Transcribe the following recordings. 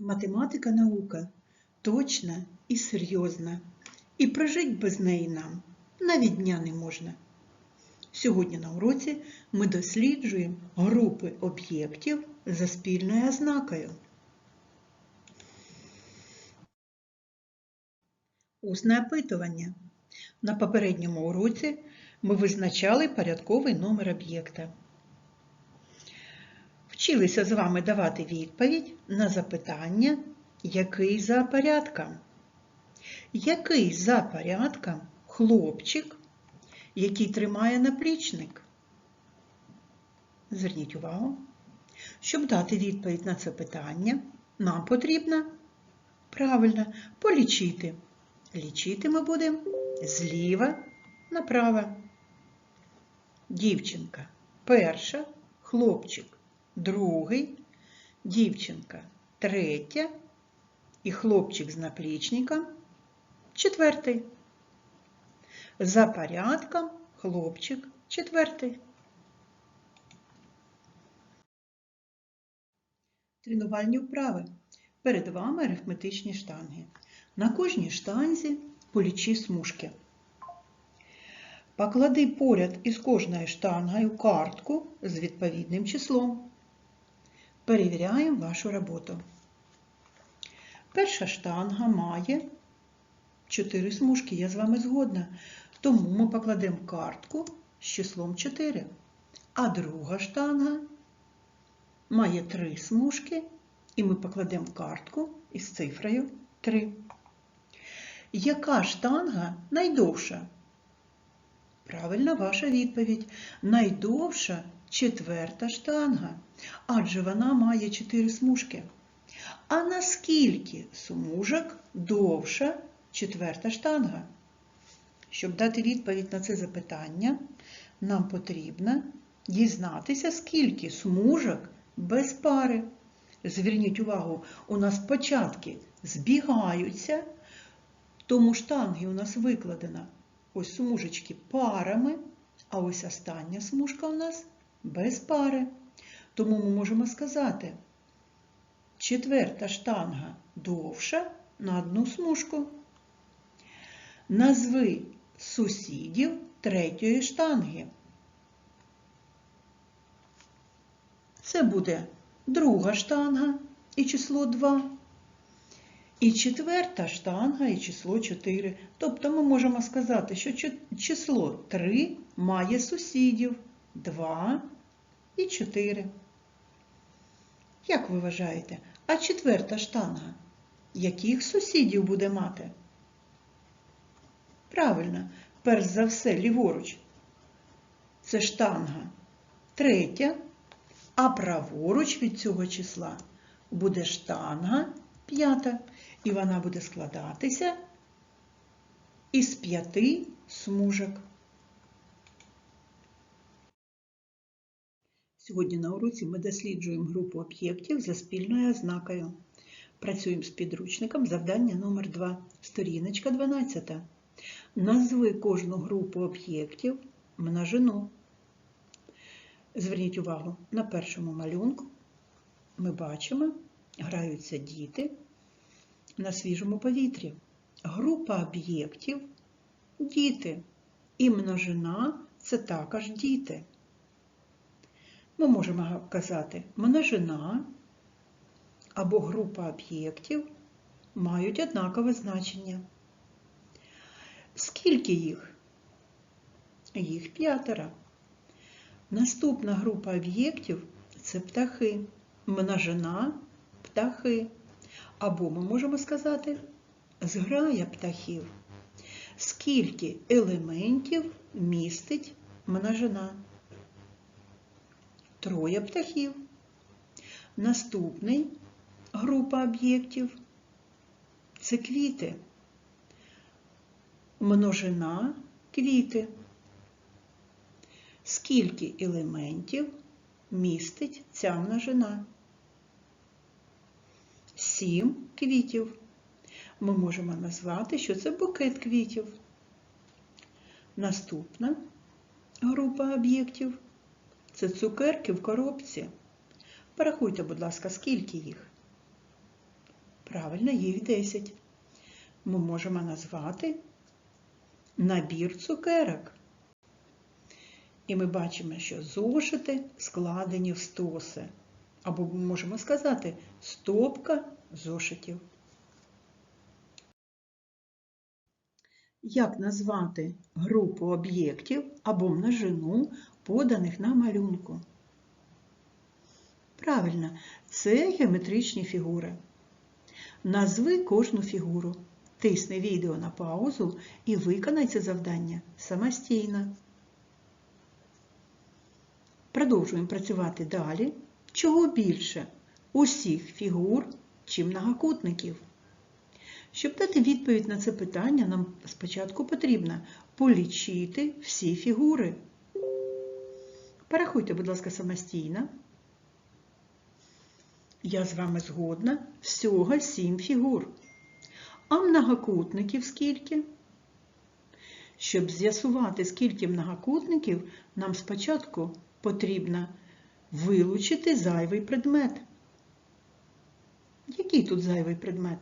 Математика наука точна і серйозна, і прожить без неї нам навіть дня не можна. Сьогодні на уроці ми досліджуємо групи об'єктів за спільною ознакою. Усне опитування. На попередньому уроці ми визначали порядковий номер об'єкта. Вчилися з вами давати відповідь на запитання, який за порядком. Який за порядком хлопчик, який тримає наплічник? Зверніть увагу. Щоб дати відповідь на це питання, нам потрібно правильно полічити. Лічити ми будемо зліва направо. Дівчинка перша, хлопчик другий, дівчинка третя і хлопчик з наплічником четвертий. За порядком хлопчик четвертий. Тренувальні вправи. Перед вами арифметичні штанги. На кожній штанзі полічи смужки. Поклади поряд із кожною штангою картку з відповідним числом. Перевіряємо вашу роботу. Перша штанга має 4 смужки, я з вами згодна. Тому ми покладемо картку з числом 4. А друга штанга має 3 смужки, і ми покладемо картку із цифрою 3. Яка штанга найдовша? Правильна ваша відповідь. Найдовша четверта штанга, адже вона має 4 смужки. А наскільки смужок довша четверта штанга? Щоб дати відповідь на це запитання, нам потрібно дізнатися, скільки смужок без пари. Зверніть увагу, у нас початки збігаються, тому штанги у нас викладена ось смужечки парами, а ось остання смужка у нас без пари. Тому ми можемо сказати, четверта штанга довша на одну смужку. Назви сусідів третьої штанги. Це буде друга штанга і число 2. І четверта штанга і число 4. Тобто ми можемо сказати, що число 3 має сусідів 2 і 4. Як ви вважаєте, а четверта штанга яких сусідів буде мати? Правильно, перш за все, ліворуч. Це штанга третя, а праворуч від цього числа буде штанга п'ята, і вона буде складатися із п'яти смужок. Сьогодні на уроці ми досліджуємо групу об'єктів за спільною ознакою. Працюємо з підручником завдання номер 2 сторіночка 12. Назви кожну групу об'єктів множину. Зверніть увагу, на першому малюнку ми бачимо, граються діти на свіжому повітрі. Група об'єктів діти. І множина це також діти. Ми можемо казати, множина або група об'єктів мають однакове значення. Скільки їх? Їх п'ятеро. Наступна група об'єктів це птахи. Множина птахи. Або ми можемо сказати зграя птахів. Скільки елементів містить множина? Троє птахів. Наступний група об'єктів це квіти. Множина квіти. Скільки елементів містить ця множина? Сім квітів. Ми можемо назвати, що це букет квітів. Наступна група об'єктів це цукерки в коробці. Порахуйте, будь ласка, скільки їх? Правильно, їх 10. Ми можемо назвати набір цукерок. І ми бачимо, що зошити складені в стоси. Або ми можемо сказати стопка зошитів. Як назвати групу об'єктів або множину, поданих на малюнку? Правильно, це геометричні фігури. Назви кожну фігуру. Тисни відео на паузу і виконай це завдання самостійно. Продовжуємо працювати далі. Чого більше? Усіх фігур чи многокутників? Щоб дати відповідь на це питання, нам спочатку потрібно полічити всі фігури. Порахуйте, будь ласка, самостійно. Я з вами згодна. Всього сім фігур. А многокутників скільки? Щоб з'ясувати, скільки многокутників, нам спочатку потрібно вилучити зайвий предмет. Який тут зайвий предмет?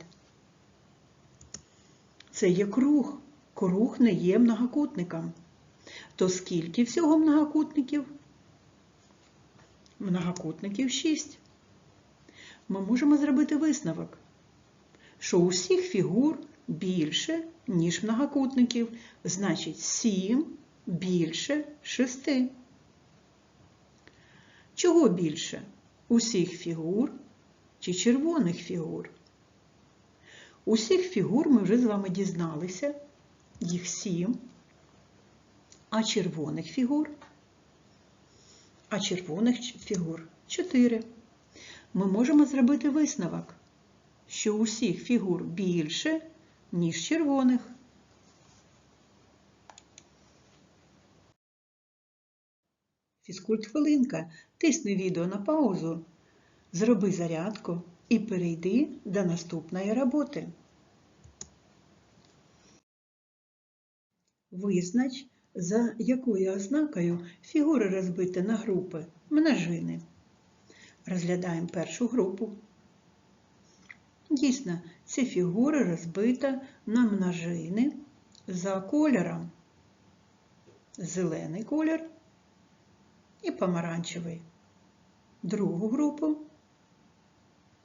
Це є круг. Круг не є многокутником. То скільки всього многокутників? Многокутників 6. Ми можемо зробити висновок, що усіх фігур більше, ніж многокутників, значить 7 більше 6. Чого більше? Усіх фігур чи червоних фігур? Усіх фігур ми вже з вами дізналися, їх 7, а червоних фігур, а червоних фігур 4. Ми можемо зробити висновок, що усіх фігур більше, ніж червоних. Фізкульт хвилинка. Тисни відео на паузу, зроби зарядку і перейди до наступної роботи. Визнач, за якою ознакою фігури розбиті на групи множини. Розглядаємо першу групу. Дійсно, ці фігури розбита на множини за кольором. Зелений колір і помаранчевий. Другу групу.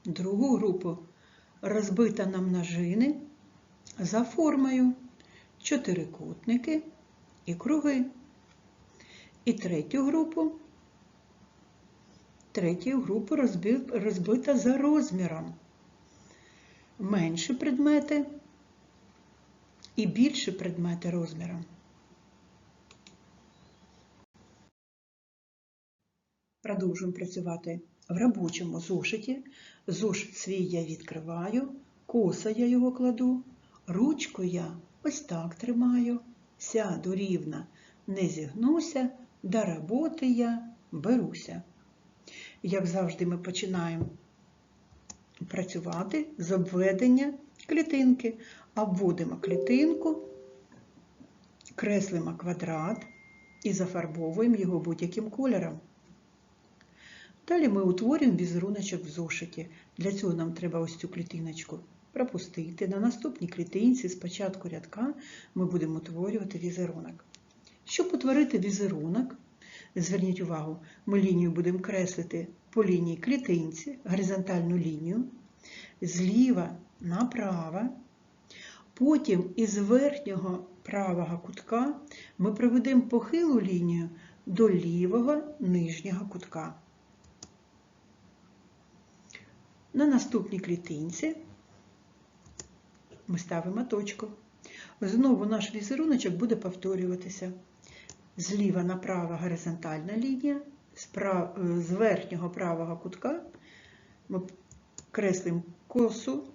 Другу групу розбита на множини за формою чотирикутники і круги. І третю групу. Третю групу розбита за розміром. Менші предмети і більші предмети розміром. Продовжуємо працювати в робочому зошиті. Зошит свій я відкриваю, коса я його кладу, ручку я ось так тримаю, сяду рівно, не зігнуся, до роботи я беруся. Як завжди, ми починаємо працювати з обведення клітинки, обводимо клітинку, креслимо квадрат і зафарбовуємо його будь-яким кольором. Далі ми утворюємо візеруночок в зошиті. Для цього нам треба ось цю клітиночку пропустити. На наступній клітинці з початку рядка ми будемо утворювати візерунок. Щоб утворити візерунок, зверніть увагу, ми лінію будемо креслити по лінії клітинці, горизонтальну лінію, зліва направо. Потім із верхнього правого кутка ми проведемо похилу лінію до лівого нижнього кутка. На наступній клітинці ми ставимо точку. Знову наш візеруночок буде повторюватися. Зліва направо горизонтальна лінія, з верхнього правого кутка ми креслимо косу,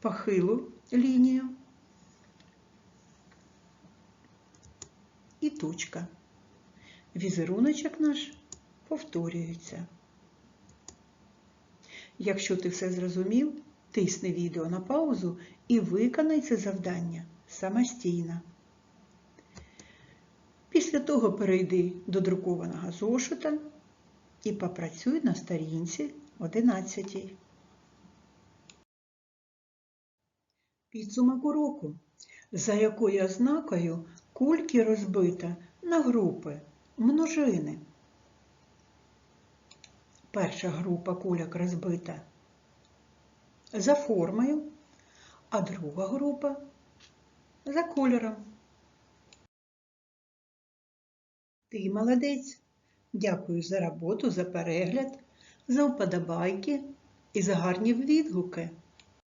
похилу лінію і точка. Візеруночок наш повторюється. Якщо ти все зрозумів, тисни відео на паузу і виконай це завдання самостійно. Після того перейди до друкованого зошита і попрацюй на сторінці 11. Підсумок уроку, за якою ознакою кульки розбита на групи множини. Перша група куляк розбита за формою, а друга група за кольором. Ти молодець. Дякую за роботу, за перегляд, за вподобайки і за гарні відгуки.